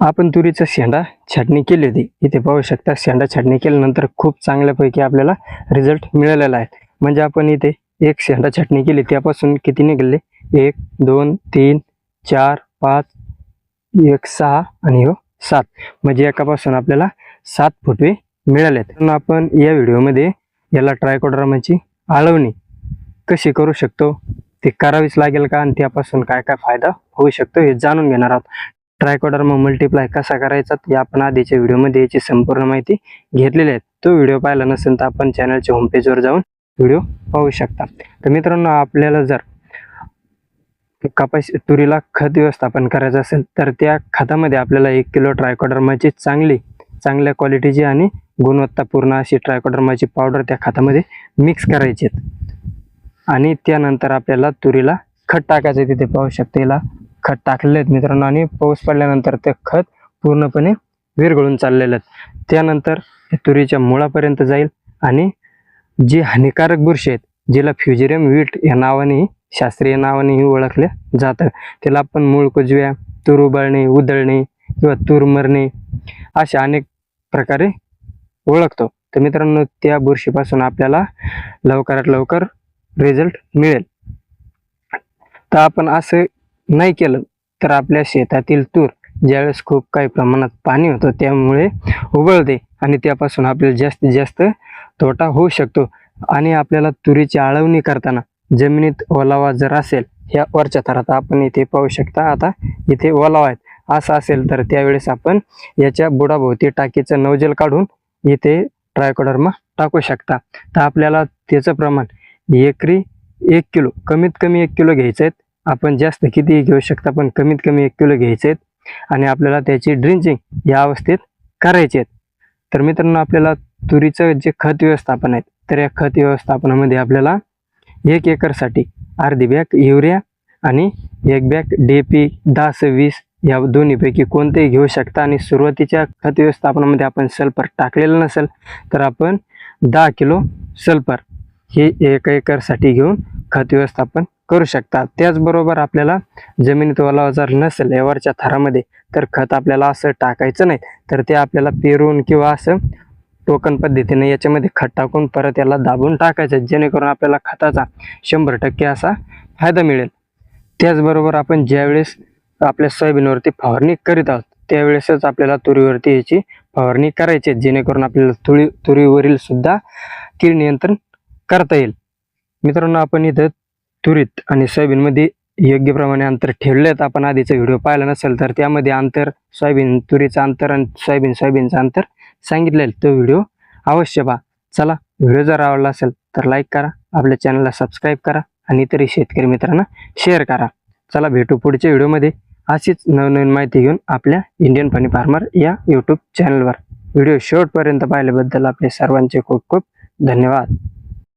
आपण तुरीचा शेंडा छाटणी केली होती. इथे पाहू शकता शेंडा छाटणी केल्यानंतर खूप चांगल्यापैकी आपल्याला रिझल्ट मिळालेला आहे. म्हणजे आपण इथे एक शेंडा छाटणी केली. त्यापासून किती निघाले? एक दोन तीन चार पाच एक सहा आणि हो सात. म्हणजे एकापासून आपल्याला सात फुटवे मिळालेत. आहेत आपण या व्हिडिओमध्ये याला ट्रायकोड्रामाची आळवणी कशी करू शकतो ते करावीच लागेल का आणि त्यापासून काय काय फायदा होऊ शकतो हे जाणून घेणार आहोत. ट्रायकोडर्मा मल्टिप्लाय कसा करायचा ते आपण आधीच्या व्हिडिओमध्ये याची संपूर्ण माहिती घेतलेली आहे. तो व्हिडिओ पाहिला नसेल तर आपण चॅनलच्या होमपेजवर जाऊन व्हिडिओ पाहू शकता. तर मित्रांनो आपल्याला जर कपाशी तुरीला खत व्यवस्थापन करायचं असेल तर त्या खतामध्ये आपल्याला एक किलो ट्रायकोडर्माची चांगली चांगल्या क्वालिटीची आणि गुणवत्तापूर्ण अशी ट्रायकोडर्माची पावडर त्या खतामध्ये मिक्स करायची आणि त्यानंतर आपल्याला तुरीला खत टाकायचं तिथे पाहू शकता याला खत टाकलेले आहेत मित्रांनो आणि पाऊस पडल्यानंतर ते खत पूर्णपणे विरघळून चाललेलं आहेत. त्यानंतर हे तुरीच्या मुळापर्यंत जाईल आणि जी हानिकारक बुरशी आहेत जिला फ्युजेरियम वीट या नावानेही शास्त्रीय नावानेही ओळखले जातं. त्याला आपण मूळ कुजव्या तूर उबळणे उधळणे किंवा तूर मरणे अशा अनेक प्रकारे ओळखतो. तर मित्रांनो त्या बुरशीपासून आपल्याला लवकरात लवकर रिझल्ट मिळेल. तर आपण असं नाही केलं तर आपल्या शेतातील तूर ज्यावेळेस खूप काही प्रमाणात पाणी होतं त्यामुळे उबळते आणि त्यापासून आपल्याला जास्तीत जास्त तोटा होऊ शकतो. आणि आपल्याला तुरीची आळवणी करताना जमिनीत ओलावा जर असेल ह्या वरच्या थरात आपण इथे पाहू शकता आता इथे ओलावा आहेत. असं असेल तर त्यावेळेस आपण याच्या बुडाभोवती टाकीचं नवजल काढून इथे ट्रायकोडर्मा टाकू शकता. तर आपल्याला त्याचं प्रमाण एकरी एक किलो कमीत कमी एक किलो घ्यायचं आहे. आपण जास्त कितीही घेऊ शकता पण कमीत कमी एक किलो घ्यायचे आहेत. आणि आपल्याला त्याची ड्रिंचिंग या अवस्थेत करायची आहेत. तर मित्रांनो आपल्याला तुरीचं जे खत व्यवस्थापन आहे तर या खत व्यवस्थापनामध्ये आपल्याला एक एकरसाठी अर्धी बॅग युरिया आणि एक बॅग डी पी दहा सव्वीस या दोन्हीपैकी कोणतेही घेऊ शकता. आणि सुरुवातीच्या खत व्यवस्थापनामध्ये आपण सल्फर टाकलेलं नसेल तर आपण दहा किलो सल्फर हे एक एकरसाठी घेऊन खत व्यवस्थापन करू शकता त्याचबरोबर आपल्याला जमिनीत ओलावा जर नसेल यावरच्या थरामध्ये तर खत आपल्याला असं टाकायचं नाही. तर ते आपल्याला पेरून किंवा असं टोकन पद्धतीने याच्यामध्ये खत टाकून परत याला दाबून टाकायचं जेणेकरून आपल्याला खताचा शंभर टक्के असा फायदा मिळेल. त्याचबरोबर आपण ज्यावेळेस आपल्या सोयाबीनवरती फवारणी करीत आहोत त्यावेळेसच आपल्याला तुरीवरती याची फवारणी करायची आहे, जेणेकरून आपल्याला तुरी तुरीवरील सुद्धा कीड नियंत्रण करता येईल. मित्रांनो आपण इथं तुरीत आणि सोयाबीनमध्ये योग्य प्रमाणे अंतर ठेवले आहेत आपण आधीचा व्हिडिओ पाहिला नसेल तर त्यामध्ये अंतर सोयाबीन तुरीचं अंतर आणि सोयाबीन सोयाबीनचं अंतर सांगितलेलं. तो व्हिडिओ अवश्य पहा. चला व्हिडिओ जर आवडला असेल तर लाईक करा आपल्या चॅनलला सबस्क्राईब करा आणि इतरही शेतकरी मित्रांना शेअर करा. चला भेटू पुढच्या व्हिडिओमध्ये. अशीच नवनवीन माहिती घेऊन आपल्या इंडियन फनी फार्मर या यूट्यूब चॅनलवर व्हिडिओ शेवटपर्यंत पाहिल्याबद्दल आपले सर्वांचे खूप खूप धन्यवाद.